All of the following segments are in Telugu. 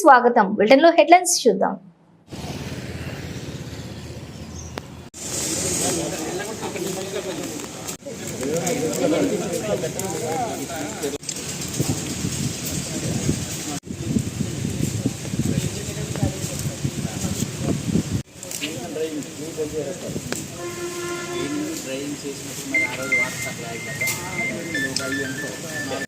స్వాగతం బులెటిన్ లో హెడ్లైన్స్ చూద్దాం ఆ,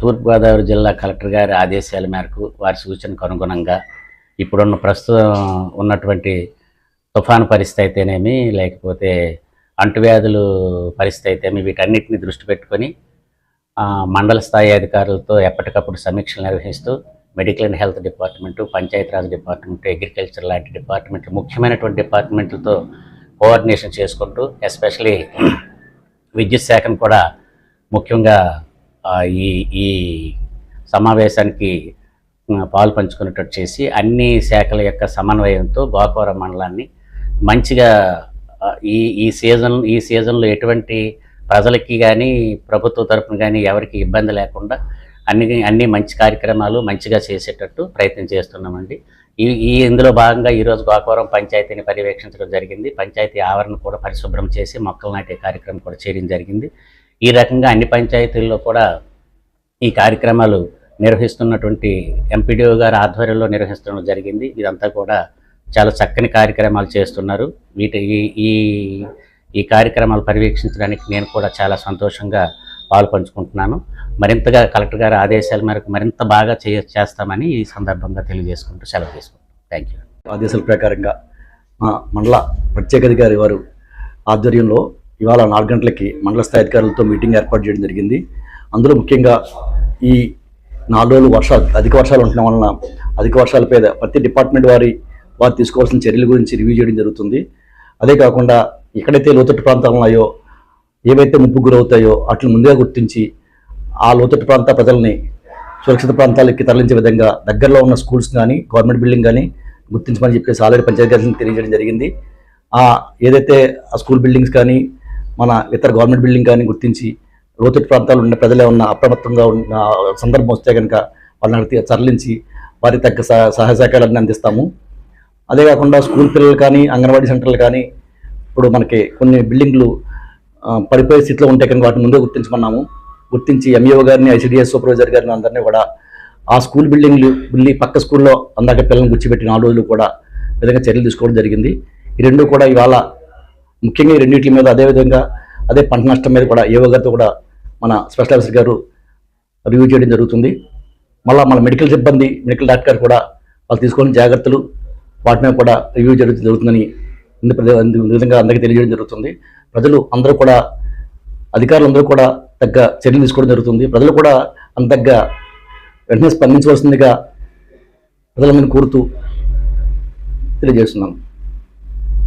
తూర్పుగోదావరి జిల్లా కలెక్టర్ గారి ఆదేశాల మేరకు వారి సూచనకు అనుగుణంగా ఇప్పుడున్న ప్రస్తుతం ఉన్నటువంటి తుఫాను పరిస్థితి అయితేనేమి లేకపోతే అంటువ్యాధులు పరిస్థితి అయితేమి వీటన్నిటిని దృష్టి పెట్టుకొని మండల స్థాయి అధికారులతో ఎప్పటికప్పుడు సమీక్షలు నిర్వహిస్తూ medical and health department Panchayati Raj department agriculture లాంటి డిపార్ట్మెంట్లు ముఖ్యమైనటువంటి డిపార్ట్మెంట్లతో కోఆర్డినేషన్ చేసుకుంటూ ఎస్పెషలీ విద్యుత్ శాఖను కూడా ముఖ్యంగా ఈ ఈ సమావేశానికి ఆ, పాలు పంచుకునేటట్టు చేసి అన్ని శాఖల యొక్క సమన్వయంతో గోకవరం మండలాన్ని మంచిగా ఈ ఈ సీజన్ ఈ సీజన్లో ఎటువంటి ప్రజలకి కానీ ప్రభుత్వ తరపున కానీ ఎవరికి ఇబ్బంది లేకుండా అన్ని అన్ని మంచి కార్యక్రమాలు మంచిగా చేసేటట్టు ప్రయత్నం చేస్తున్నామండి. ఈ ఈ ఇందులో భాగంగా ఈరోజు గోకవరం పంచాయతీని పర్యవేక్షించడం జరిగింది. పంచాయతీ ఆవరణ కూడా పరిశుభ్రం చేసి మొక్కలు నాటే కార్యక్రమం కూడా చేయడం జరిగింది. ఈ రకంగా అన్ని పంచాయతీల్లో కూడా ఈ కార్యక్రమాలు నిర్వహిస్తున్నటువంటి ఎంపీడీఓ గారి ఆధ్వర్యంలో నిర్వహిస్తడం జరిగింది. ఇదంతా కూడా చాలా చక్కని కార్యక్రమాలు చేస్తున్నారు. వీటి ఈ ఈ ఈ కార్యక్రమాలు పర్యవేక్షించడానికి నేను కూడా చాలా సంతోషంగా పాలు పంచుకుంటున్నాను. మరింతగా కలెక్టర్ గారి ఆదేశాల మేరకు మరింత బాగా చే చేస్తామని ఈ సందర్భంగా తెలియజేసుకుంటూ సెలవు తీసుకుంటాం థ్యాంక్ యూ ఆదేశాల ప్రకారంగా మా మండల ప్రత్యేక అధికారి వారు ఆధ్వర్యంలో ఇవాళ నాలుగు గంటలకి మండల స్థాయి అధికారులతో మీటింగ్ ఏర్పాటు చేయడం జరిగింది. అందులో ముఖ్యంగా ఈ నాలుగు రోజులు వర్షాలు అధిక వర్షాలు ఉండటం వలన అధిక వర్షాలపై ప్రతి డిపార్ట్మెంట్ వారి వారు తీసుకోవాల్సిన చర్యల గురించి రివ్యూ చేయడం జరుగుతుంది. అదే కాకుండా ఎక్కడైతే లోతట్టు ప్రాంతాలు ఉన్నాయో ఏవైతే ముప్పు గురవుతాయో అట్లు ముందుగా గుర్తించి ఆ లోతట్టు ప్రాంత ప్రజల్ని సురక్షిత ప్రాంతాలకి తరలించే విధంగా దగ్గరలో ఉన్న స్కూల్స్ కానీ గవర్నమెంట్ బిల్డింగ్ కానీ గుర్తించమని చెప్పేసి ఆల్రెడీ పంచాయతీ గారికి తెలియజేయడం జరిగింది. ఆ ఏదైతే ఆ స్కూల్ బిల్డింగ్స్ కానీ మన ఇతర గవర్నమెంట్ బిల్డింగ్ కానీ గుర్తించి లోతట్టు ప్రాంతాలు ఉన్న ప్రజలే ఉన్న అప్రమత్తంగా ఉన్న సందర్భం వస్తే కనుక వాళ్ళని అడిగి తరలించి వారికి తగ్గ సహ- సహాయ సహకారాన్ని అందిస్తాము. అదే కాకుండా స్కూల్ పిల్లలు కానీ అంగన్వాడీ సెంటర్లు కానీ ఇప్పుడు మనకి కొన్ని బిల్డింగ్లు పడిపోయే స్థితిలో ఉంటే కనుక వాటిని ముందే గుర్తించమన్నాము. గుర్తించి ఎంఈఓ గారిని ఐసిడిఎస్ సూపర్వైజర్ గారిని అందరినీ కూడా ఆ స్కూల్ బిల్డింగ్లు బిల్లి పక్క స్కూల్లో అందాక పిల్లల్ని కూర్చోబెట్టి నాలుగు రోజులు కూడా ఈ విధంగా చర్యలు తీసుకోవడం జరిగింది. ఈ రెండు కూడా ఇవాళ ముఖ్యంగా ఈ రెండింటి మీద అదే విధంగా అదే పంట నష్టం మీద కూడా ఏవో గారితో కూడా మన స్పెషల్ ఆఫీసర్ గారు రివ్యూ చేయడం జరుగుతుంది. మళ్ళీ మన మెడికల్ సిబ్బంది మెడికల్ డాక్టర్ కూడా వాళ్ళు తీసుకున్న జాగ్రత్తలు వాటి మీద కూడా రివ్యూ జరుగుతుందని ఇందు విధంగా అందరికీ తెలియజేయడం జరుగుతుంది. ప్రజలు అందరూ కూడా అధికారులు అందరూ కూడా తగ్గ చర్యలు తీసుకోవడం జరుగుతుంది. ప్రజలు కూడా అంత తగ్గ వెంటనే స్పందించవలసిందిగా ప్రజలందరినీ కోరుతూ తెలియజేస్తున్నాను